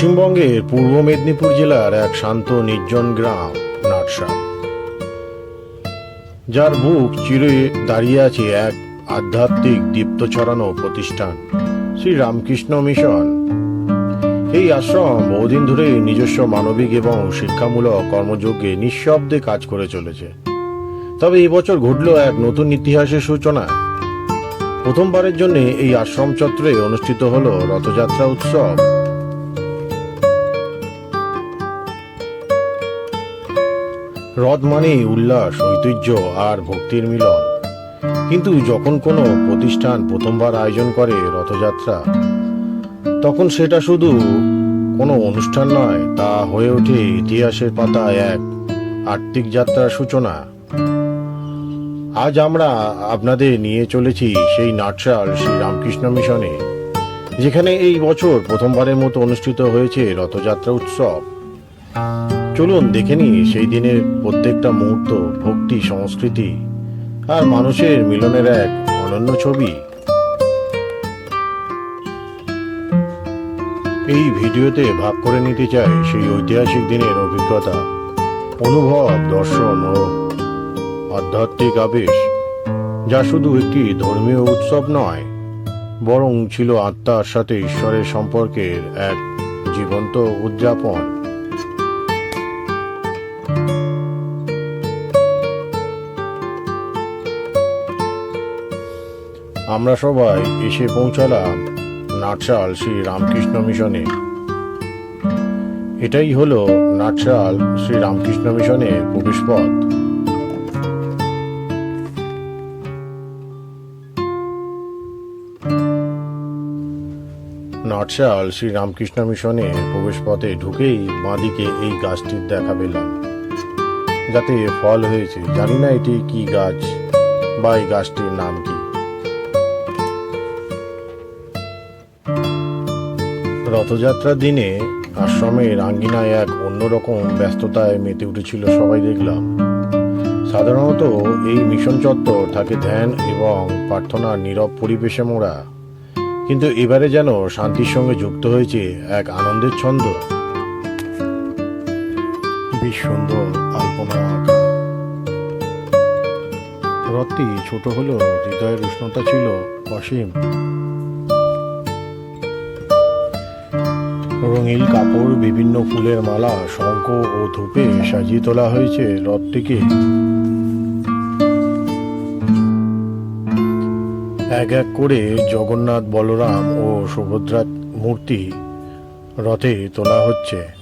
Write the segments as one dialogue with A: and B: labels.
A: পশ্চিমবঙ্গের পূর্ব মেদিনীপুর জেলার এক শান্ত নির্জন গ্রাম নাটসা যার বুক চিরে দাঁড়িয়ে আছে এক আধ্যাত্মিক দীপ্ত ছড়ানো প্রতিষ্ঠান শ্রী রামকৃষ্ণ মিশন। এই আশ্রম বহুদিন ধরে নিজস্ব মানবিক এবং শিক্ষামূলক কর্মযজ্ঞে নিঃশব্দে কাজ করে চলেছে। তবে এবছর ঘটল এক নতুন ইতিহাসের সূচনা। প্রথমবারের জন্য এই আশ্রম চত্বরে অনুষ্ঠিত হল রথযাত্রা উৎসব। রথ মানেই উল্লাস, ঐতিহ্য আর ভক্তির মিলন। কিন্তু যখন কোনো প্রতিষ্ঠান প্রথমবার আয়োজন করে রথযাত্রা, তখন সেটা শুধু কোনো অনুষ্ঠান নয়, তা হয়ে ওঠে ইতিহাসের পাতায় এক আর্থিক যাত্রার সূচনা। আজ আমরা আপনাদের নিয়ে চলেছি সেই নাটশাল শ্রী রামকৃষ্ণ মিশনে, যেখানে এই বছর প্রথমবারের মতো অনুষ্ঠিত হয়েছে রথযাত্রা উৎসব। চলুন, দেখে নিই, সেই দিনের প্রত্যেকটা মুহূর্ত, ভক্তি, সংস্কৃতি আর মানুষের মিলনের এক অনন্য ছবি। এই ভিডিওতে ভাগ করে নিতে চাই সেই ঐতিহাসিক দিনের অভিজ্ঞতা, অনুভব, দর্শন ও আধ্যাত্মিক আবেশ, যা শুধু একটি ধর্মীয় উৎসব নয়, বরং ছিল আত্মার সাথে ঈশ্বরের সম্পর্কের এক জীবন্ত উদযাপন। আমরা সবাই এসে পৌঁছালাম নাটশাল শ্রী রামকৃষ্ণ মিশনে। এটাই হলো নাটশাল শ্রী রামকৃষ্ণ মিশনের প্রবেশপথ। নাটশাল শ্রী রামকৃষ্ণ মিশনে প্রবেশপথে ঢুকেই বাঁদিকে এই গাছটির দেখা পেলাম। যাতে ফল হয়েছে, জানি না এটি কি গাছ বা এই গাছটির নাম কি। রথযাত্রার দিনে আশ্রমের আঙ্গিনায় এক অন্যরকম ব্যস্ততায় মেতে উঠেছিল সবাই দেখলাম। সাধারণত এই মিশন চত্বর থাকে ধ্যান এবং প্রার্থনার নীরব পরিবেশে মোড়া। কিন্তু এবারে যেন শান্তির সঙ্গে যুক্ত হয়েছে এক আনন্দের ছন্দ। বেশ সুন্দর আলপনা আঁকা। ছোট হলেও হৃদয়ের উষ্ণতা ছিল অসীম। রঙিন কাপড়, বিভিন্ন ফুলের মালা, শঙ্খ ও ধূপে সাজিয়ে তোলা হয়েছে রথটিকে। এক এক করে জগন্নাথ, বলরাম ও সুভদ্রার মূর্তি রথে তোলা হচ্ছে।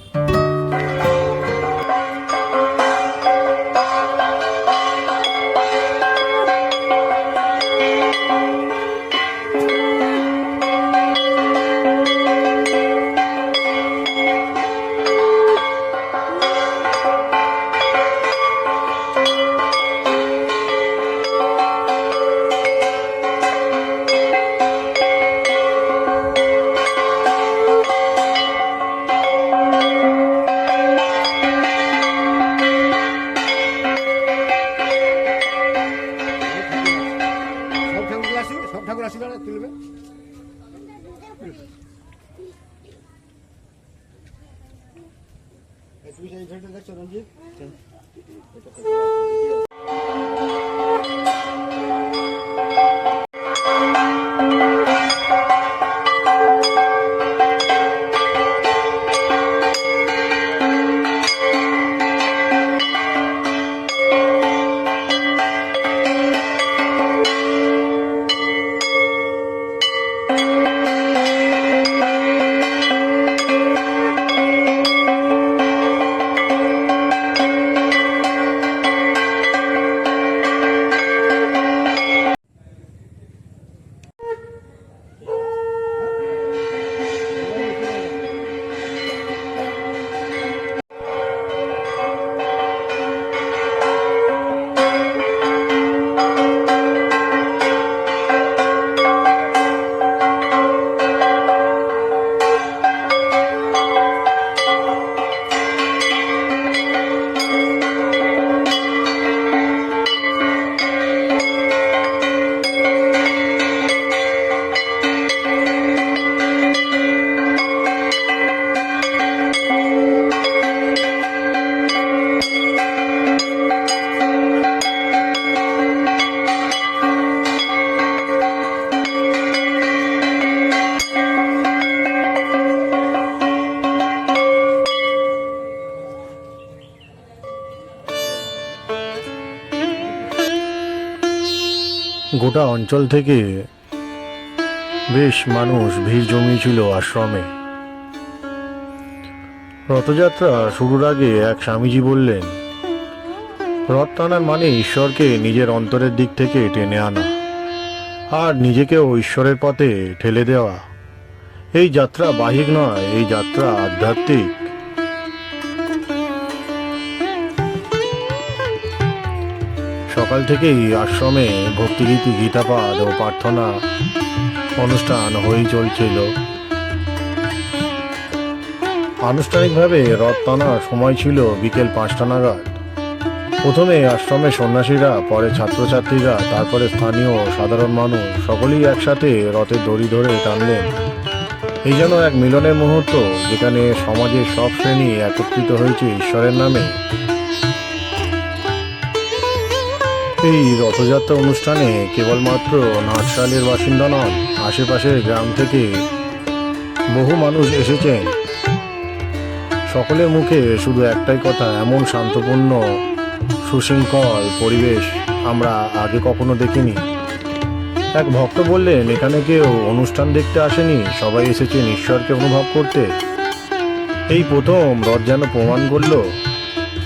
A: গোটা অঞ্চল থেকে বেশ মানুষ ভিড় জমিয়েছিল আশ্রমে। রথযাত্রা শুরুর আগে এক স্বামীজি বললেন, রথ টানার মানে ঈশ্বরকে নিজের অন্তরের দিক থেকে টেনে আনা আর নিজেকেও ঈশ্বরের পথে ঠেলে দেওয়া। এই যাত্রা বাহিক নয়, এই যাত্রা আধ্যাত্মিক। সকাল থেকেই আশ্রমে ভক্তিগীতি গীতাপাঠ ও প্রার্থনা অনুষ্ঠান হয়ে চলছিল। আনুষ্ঠানিকভাবে রথ টানার সময় ছিল বিকেল পাঁচটা নাগাদ। প্রথমে আশ্রমে সন্ন্যাসীরা, পরে ছাত্রছাত্রীরা, তারপরে স্থানীয় সাধারণ মানুষ সকলেই একসাথে রথের দড়ি ধরে টানলেন। এই যেন এক মিলনের মুহূর্ত, যেখানে সমাজের সব শ্রেণি একত্রিত হয়েছে ঈশ্বরের নামে। এই রথযাত্রা অনুষ্ঠানে কেবলমাত্র নাটশালের বাসিন্দা নন, আশেপাশের গ্রাম থেকে বহু মানুষ এসেছেন। সকলের মুখে শুধু একটাই কথা, এমন শান্তপূর্ণ, সুশৃঙ্খল পরিবেশ আমরা আগে কখনো দেখিনি। এক ভক্ত বললেন, এখানে কেউ অনুষ্ঠান দেখতে আসেনি, সবাই এসেছেন ঈশ্বরকে অনুভব করতে। এই প্রথম রথ যেন প্রমাণ করল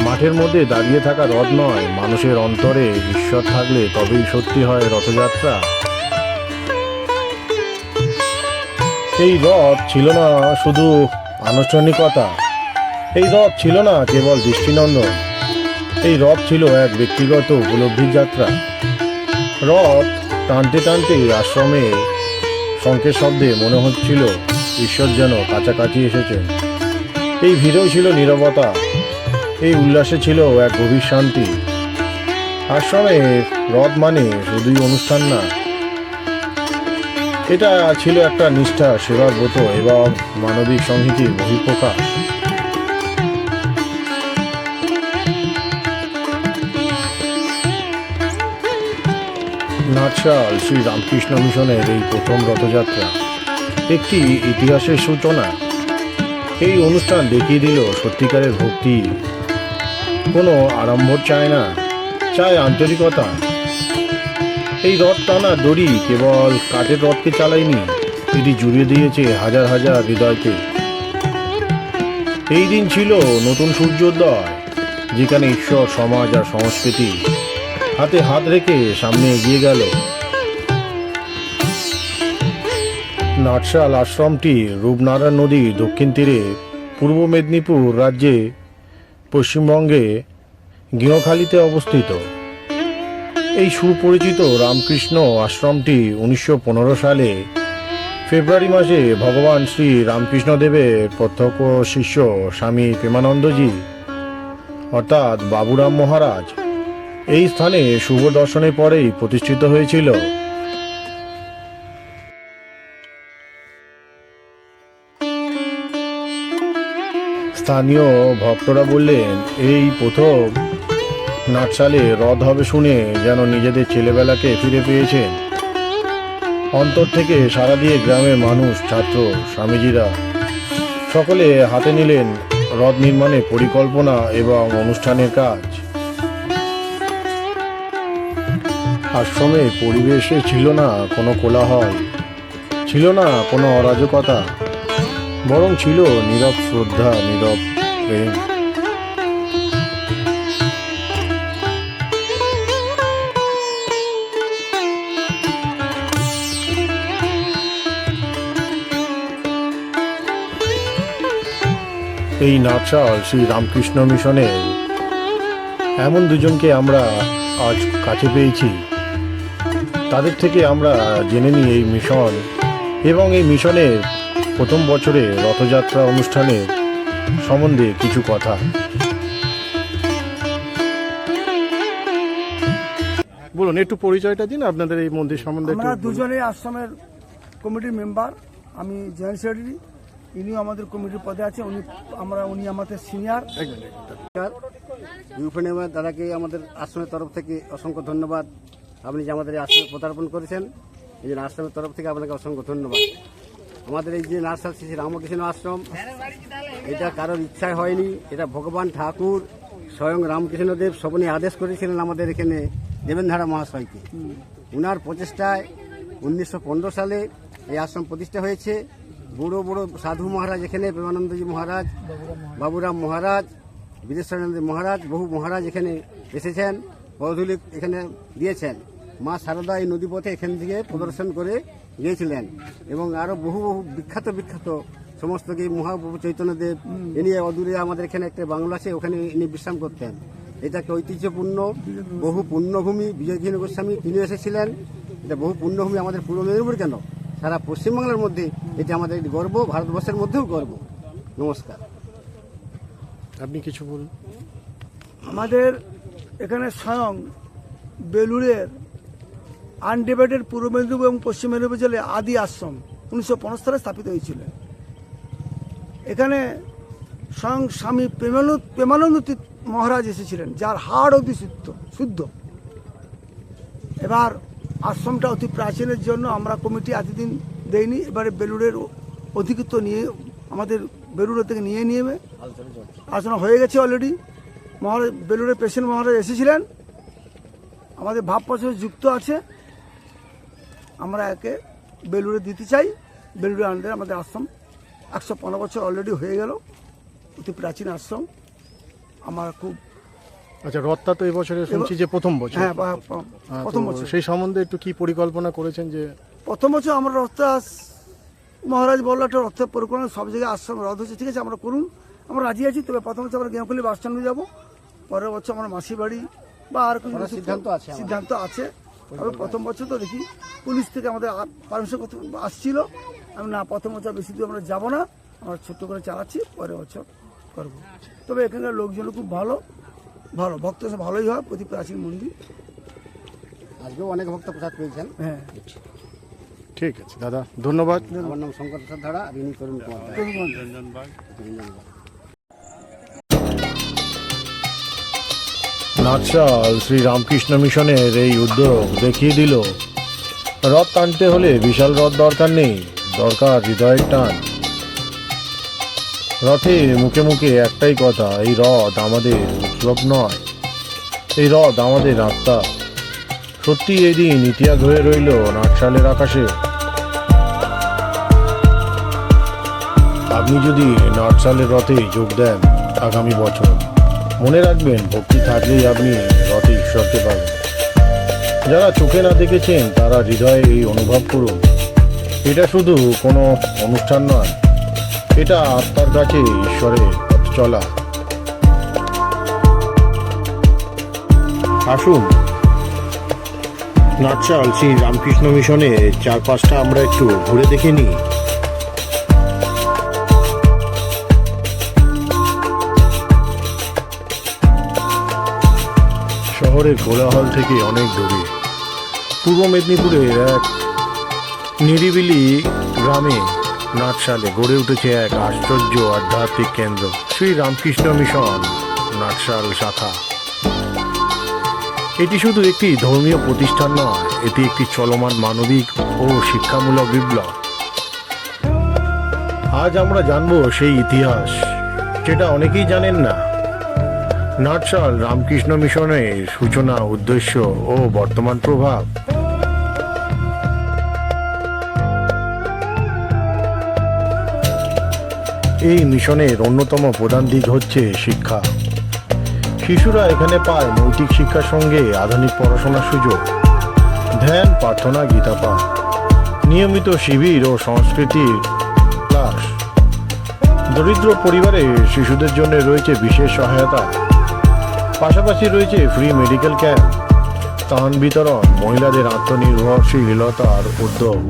A: মাঠের মধ্যে দাঁড়িয়ে থাকা রথ নয়, মানুষের অন্তরে ঈশ্বর থাকলে তবেই সত্যি হয় রথযাত্রা। এই রথ ছিল না শুধু আনুষ্ঠানিকতা, এই রথ ছিল না কেবল দৃষ্টিনন্দন, এই রথ ছিল এক ব্যক্তিগত উপলব্ধির যাত্রা। রথ টানতে টানতে আশ্রমে শঙ্কের শব্দে মনে হচ্ছিল, ঈশ্বর যেন কাছাকাছি এসেছেন। এই ভিড়েও ছিল নীরবতা এই উল্লাসে ছিল এক গভীর শান্তি। আশ্রমে রথ মানে শুধুই অনুষ্ঠান না। এটা ছিল একটা নিষ্ঠা, সেবার ব্রত এবং মানবিক সংহতির বহিঃপ্রকাশ। নাটশাল শ্রী রামকৃষ্ণ মিশনের এই প্রথম রথযাত্রা। একটি ইতিহাসের সূচনা। এই অনুষ্ঠান দেখিয়ে দিল সত্যিকারের ভক্তি কোনো আড়ম্বর চায় না, চায় আন্তরিকতা। এই রথ টানা দড়ি কেবল কাঠের রথকে চালায়নি, এটি জুড়িয়ে দিয়েছে হাজার হাজার হৃদয়কে। এই দিন ছিল নতুন সূর্যোদয়, যেখানে ঈশ্বর, সমাজ আর সংস্কৃতি হাতে হাত রেখে সামনে এগিয়ে গেল। নাটশাল আশ্রমটি রূপনারায়ণ নদীর দক্ষিণ তীরে পূর্ব মেদিনীপুর রাজ্যে পশ্চিমবঙ্গে গৃহখালীতে অবস্থিত। এই সুপরিচিত রামকৃষ্ণ আশ্রমটি উনিশশো পনেরো সালে ফেব্রুয়ারি মাসে ভগবান শ্রী রামকৃষ্ণদেবের প্রত্যক্ষ শিষ্য স্বামী প্রেমানন্দজি, অর্থাৎ বাবুরাম মহারাজ, এই স্থানে শুভ দর্শনের পরেই প্রতিষ্ঠিত হয়েছিল। স্থানীয় ভক্তরা বললেন, এই প্রথম নাটশালে রথ হবে শুনে যেন নিজেদের ছেলেবেলাকে ফিরে পেয়েছেন। অন্তর থেকে সারা দিয়ে গ্রামের মানুষ, ছাত্র, স্বামীজিরা সকলে হাতে নিলেন রথ নির্মাণে পরিকল্পনা এবং অনুষ্ঠানের কাজ। আশ্রমে পরিবেশে ছিল না কোনো কোলাহল, ছিল না কোনো অরাজকতা। বরং ছিল নীরব শ্রদ্ধা, নীরব প্রেম। এই নাটশাল শ্রী রামকৃষ্ণ মিশনের এমন দুজনকে আমরা আজ কাছে পেয়েছি। তাদের থেকে আমরা জেনে নিই এই মিশন এবং এই মিশনের প্রথম বছরে রথযাত্রা অনুষ্ঠানের সম্বন্ধে কিছু কথা। বলুন একটু পরিচয়টা দিন আপনাদের এই মন্দির সম্বন্ধে
B: আমরা
A: বলুন।
B: দুজনে আশ্রমের কমিটির মেম্বার আমি জয়েন্ট সেক্রেটারি ইনিও আমাদের কমিটির পদে আছে উনি আমরা উনি আমাদের সিনিয়র
C: ইউফেনেমার দাদাকে আমাদের আশ্রমের তরফ থেকে অসংখ্য ধন্যবাদ। আপনি যে আমাদের এই আশ্রমে পদার্পণ করেছেন এই জন্য আশ্রমের তরফ থেকে আপনাকে অসংখ্য ধন্যবাদ। আমাদের এই যে নার্সাল শ্রী রামকৃষ্ণ আশ্রম, এটা কারোর ইচ্ছায় হয়নি, এটা ভগবান ঠাকুর স্বয়ং রামকৃষ্ণদেব স্বপনে আদেশ করেছিলেন আমাদের এখানে দেবেন্দ্রা মহাশয়কে। উনার প্রচেষ্টায় উনিশশো পনেরো সালে এই আশ্রম প্রতিষ্ঠা হয়েছে। বড় বড় সাধু মহারাজ এখানে, প্রেমানন্দজি মহারাজ, বাবুরাম মহারাজ, বীরেশ্বরানন্দ মহারাজ, বহু মহারাজ এখানে এসেছেন পদধূলি এখানে দিয়েছেন। মা সারদা এই নদীপথে এখান থেকে প্রদর্শন করে গিয়েছিলেন এবং আরও বহু বহু বিখ্যাত বিখ্যাত সমস্ত কি মহাপ্রভু চৈতন্যদেব ইনি অদূরে আমাদের এখানে একটা বাংলা আছে ওখানে ইনি বিশ্রাম করতেন। এটা একটা ঐতিহ্যপূর্ণ বহু পুণ্যভূমি বিজয়কৃষ্ণ গোস্বামী তিনি এসেছিলেন। এটা বহু পুণ্যভূমি আমাদের পূর্ব মেদিনীপুর কেন? সারা পশ্চিমবাংলার মধ্যে এটা আমাদের একটি গর্ব ভারতবর্ষের মধ্যেও গর্ব। নমস্কার।
A: আপনি কিছু বলুন।
B: আমাদের এখানে স্বয়ং বেলুড়ের আনডিভাইডেড পূর্ব মেদিনীপুর এবং পশ্চিম মেদিনীপুর জেলায় আদি আশ্রম উনিশশো পনেরো সালে স্থাপিত হয়েছিল। এখানে স্বয়ং স্বামী প্রেমানন্দ প্রেমানন্দ মহারাজ এসেছিলেন, যার হাড় অতি শুদ্ধ শুদ্ধ। এবার আশ্রমটা অতি প্রাচীনের জন্য আমরা কমিটি এতদিন দেইনি এবারে বেলুড়ের অধিকৃত নিয়ে, আমাদের বেলুড়ের থেকে নিয়ে নিয়ে আলোচনা হয়ে গেছে অলরেডি মহারাজ, বেলুড়ের প্রেসিডেন্ট মহারাজ এসেছিলেন। আমাদের ভাবপত্র যুক্ত আছে। আমরা একে বেলুড়ে দিতে চাই। বেলুড়ে আনতে আমাদের আশ্রম একশো পনেরো বছর অলরেডি হয়ে গেল অতি প্রাচীন আশ্রম। আমার খুব
A: আচ্ছা রথটা তো এবছরে শুনছি যে প্রথম বছর।
B: হ্যাঁ প্রথম বছর।
A: সেই সম্বন্ধে একটু কি পরিকল্পনা করেছেন যে
B: প্রথম বছর আমরা রথদাস মহারাজ বলল একটা রথের পরিকল্পনা সব জায়গায় আশ্রম রথ হচ্ছে ঠিক আছে আমরা করুন আমরা রাজি আছি তবে প্রথম বছর আমরা গেমখলি বাস স্ট্যান্ডে যাব। পরের বছর আমরা মাসি বাড়ি বা আর কোনো
C: সিদ্ধান্ত আছে
B: সিদ্ধান্ত আছে। তবে প্রথম বছর তো দেখি পুলিশ থেকে আমাদের পারমিশন করতে আসছিল। আমি না প্রথম বছর বেশি দূর আমরা যাব না। আমরা ছোট্ট করে চালাচ্ছি পরের বছর করব। তবে এখানকার লোকজন খুব ভালো ভালো। ভক্ত সব ভালোই হয় প্রতি প্রাচীন মন্দির।
C: আজকেও অনেক ভক্ত প্রসাদ পেয়েছেন।
B: হ্যাঁ।
A: ঠিক আছে দাদা ধন্যবাদ।
C: আমার নাম শঙ্কর প্রসাদ ধারা আর ইনি তরুণ কুমার
A: নাটশাল শ্রী রামকৃষ্ণ মিশনের এই উদ্যোগ দেখিয়ে দিল। রথ টানতে হলে বিশাল রথ দরকার নেই, দরকার হৃদয়ের টান। রথে মুখে মুখে একটাই কথা, এই রথ আমাদের উৎসব নয়, এই রথ আমাদের আত্মা। সত্যি এই দিন ইতিহাস হয়ে রইল নাটশালের আকাশে। আপনি যদি নাটশালের রথে যোগ দেন আগামী বছর। মনে রাখবেন, ভক্তি থাকলেই আপনি রথে ঈশ্বরকে পাবেন। যারা চোখে না দেখেছেন, তারা হৃদয়ে এই অনুভব করুন। এটা শুধু কোনো অনুষ্ঠান নয়, এটা আত্মার কাছে ঈশ্বরের পথ চলা। আসুন, নাটশাল শ্রী রামকৃষ্ণ মিশনে চারপাশটা আমরা একটু ঘুরে দেখে নিই। শহরের কোলাহল থেকে অনেক দূরে পূর্ব মেদিনীপুরের এক নিরিবিলি গ্রামে নাটশালে গড়ে উঠেছে এক আশ্চর্য আধ্যাত্মিক কেন্দ্র। শ্রী রামকৃষ্ণ মিশন নাটশাল শাখা। এটি শুধু একটি ধর্মীয় প্রতিষ্ঠান নয়, এটি একটি চলমান মানবিক ও শিক্ষামূলক বিপ্লব। আজ আমরা জানব সেই ইতিহাস, যেটা অনেকেই জানেন না। নাটশাল রামকৃষ্ণ মিশনের সূচনা, উদ্দেশ্য ও বর্তমান প্রভাব। এই মিশনের অন্যতম প্রধান দিক হচ্ছে শিক্ষা। শিশুরা এখানে পায় নৈতিক শিক্ষার সঙ্গে আধুনিক পড়াশোনার সুযোগ। ধ্যান, প্রার্থনা, গীতা পাঠ, নিয়মিত শিবির ও সংস্কৃতির ক্লাস। দরিদ্র পরিবারে শিশুদের জন্য রয়েছে বিশেষ সহায়তা। পাশাপাশি রয়েছে ফ্রি মেডিকেল ক্যাম্প ত্রাণ বিতরণ, মহিলাদের আত্মনির্ভরশীলতার উদ্যোগ।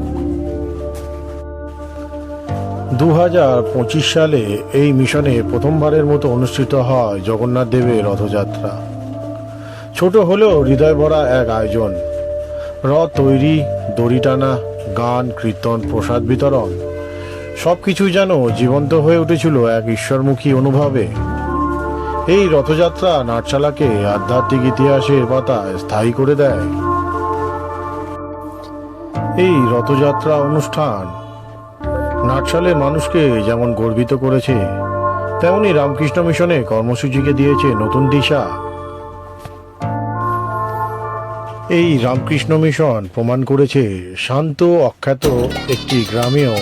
A: দু পঁচিশ সালে এই মিশনে প্রথমবারের মতো অনুষ্ঠিত হয় জগন্নাথ দেবের রথযাত্রা। ছোট হলেও হৃদয় ভরা এক আয়োজন। রথ তৈরি, দড়ি টানা, গান, কীর্তন, প্রসাদ বিতরণ সব কিছু যেন জীবন্ত হয়ে উঠেছিল এক ঈশ্বরমুখী অনুভবে। এই রথযাত্রা নাটশালাকে আধ্যাত্মিক ইতিহাসের পাতায় স্থায়ী করে দেয়। এই রথযাত্রা অনুষ্ঠান নাটশালের মানুষকে যেমন গর্বিত করেছে, তেমনি রামকৃষ্ণ মিশনে কর্মসূচিকে দিয়েছে নতুন দিশা। এই রামকৃষ্ণ মিশন প্রমাণ করেছে শান্ত অখ্যাত একটি গ্রামেও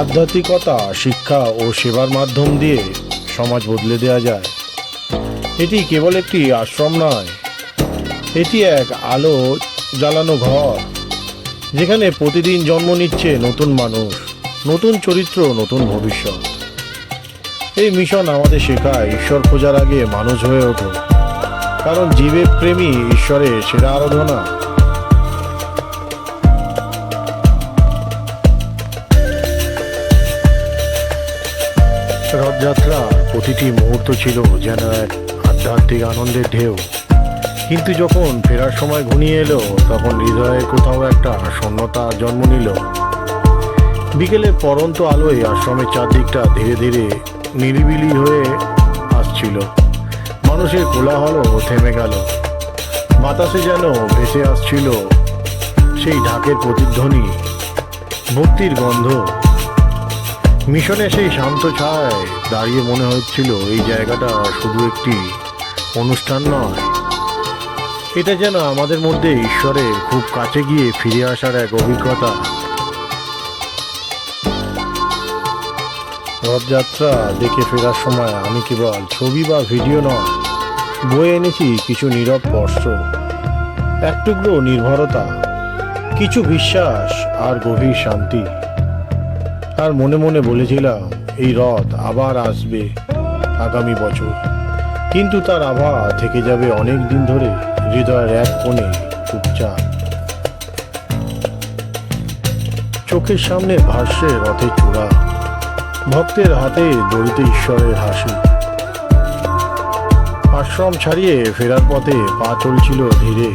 A: আধ্যাত্মিকতা, শিক্ষা ও সেবার মাধ্যম দিয়ে সমাজ বদলে দেওয়া যায়। এটি কেবল একটি আশ্রম নয়, এটি এক আলো জ্বালানো ঘর, যেখানে প্রতিদিন জন্ম নিচ্ছে নতুন মানুষ, নতুন চরিত্র, নতুন ভবিষ্যৎ। এই মিশন আমাদের শেখায় ঈশ্বর খোঁজার আগে মানুষ হয়ে ওঠো, কারণ জীবের প্রেমী ঈশ্বরের সেরা আরাধনা। রথযাত্রার প্রতিটি মুহূর্ত ছিল যেন এক আধ্যাত্মিক আনন্দের ঢেউ। কিন্তু যখন ফেরার সময় ঘনিয়ে এলো, তখন হৃদয়ে কোথাও একটা শূন্যতা জন্ম নিল। বিকেলে পরন্ত আলোয় আশ্রমের চারদিকটা ধীরে ধীরে নিরিবিলি হয়ে আসছিল। মানুষের কোলাহলও থেমে গেল। বাতাসে যেন ভেসে আসছিল সেই ঢাকের প্রতিধ্বনি, ভক্তির গন্ধ। মিশনে সেই শান্ত ছায় দাঁড়িয়ে মনে হচ্ছিল এই জায়গাটা শুধু একটি অনুষ্ঠান নয়। এটা যেন আমাদের মধ্যে ঈশ্বরের খুব কাছে গিয়ে ফিরে আসার এক অভিজ্ঞতা। রথযাত্রা দেখে ফেরার সময় আমি কেবল ছবি বা ভিডিও নয় বয়ে এনেছি কিছু নীরব কষ্ট এক টুকরো নির্ভরতা, কিছু বিশ্বাস আর গভীর শান্তি। আর মনে মনে বলেছিলাম, এই রথ আবার আসবে আগামী বছর। কিন্তু তার আভা থেকে যাবে অনেক দিন ধরে হৃদয়ের এক কোণে চুপচাপ চোখের সামনে ভাসছে রথের চূড়া। ভক্তের হাতে দড়িতে ঈশ্বরের হাসি। আশ্রম ছাড়িয়ে ফেরার পথে পা চলছিল ধীরে।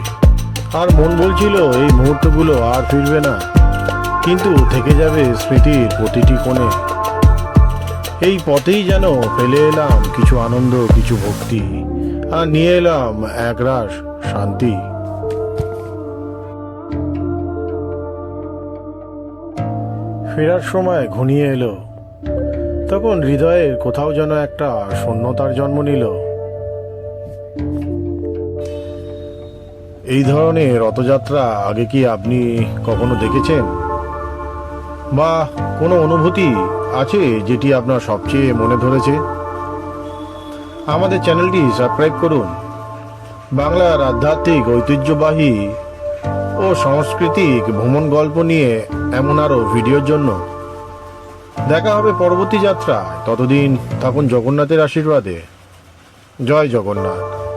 A: আর মন বলছিল, এই মুহূর্তগুলো আর ফিরবে না। কিন্তু থেকে যাবে স্মৃতির প্রতিটি কোণে। এই পথেই যেন ফেলে এলাম কিছু আনন্দ, কিছু ভক্তি, আর নিয়ে এলাম একরাশ শান্তি। ফেরার সময় ঘনিয়ে এলো। তখন হৃদয়ের কোথাও যেন একটা শূন্যতার জন্ম নিল। এই ধরনের রথযাত্রা আগে কি আপনি কখনো দেখেছেন? বা কোনো অনুভূতি আছে যেটি আপনার সবচেয়ে মনে ধরেছে? আমাদের চ্যানেলটি সাবস্ক্রাইব করুন। বাংলার আধ্যাত্মিক, ঐতিহ্যবাহী ও সাংস্কৃতিক ভ্রমণ গল্প নিয়ে এমন আরও ভিডিওর জন্য। দেখা হবে পরবর্তী যাত্রায়। ততদিন থাকুন জগন্নাথের আশীর্বাদে। জয় জগন্নাথ।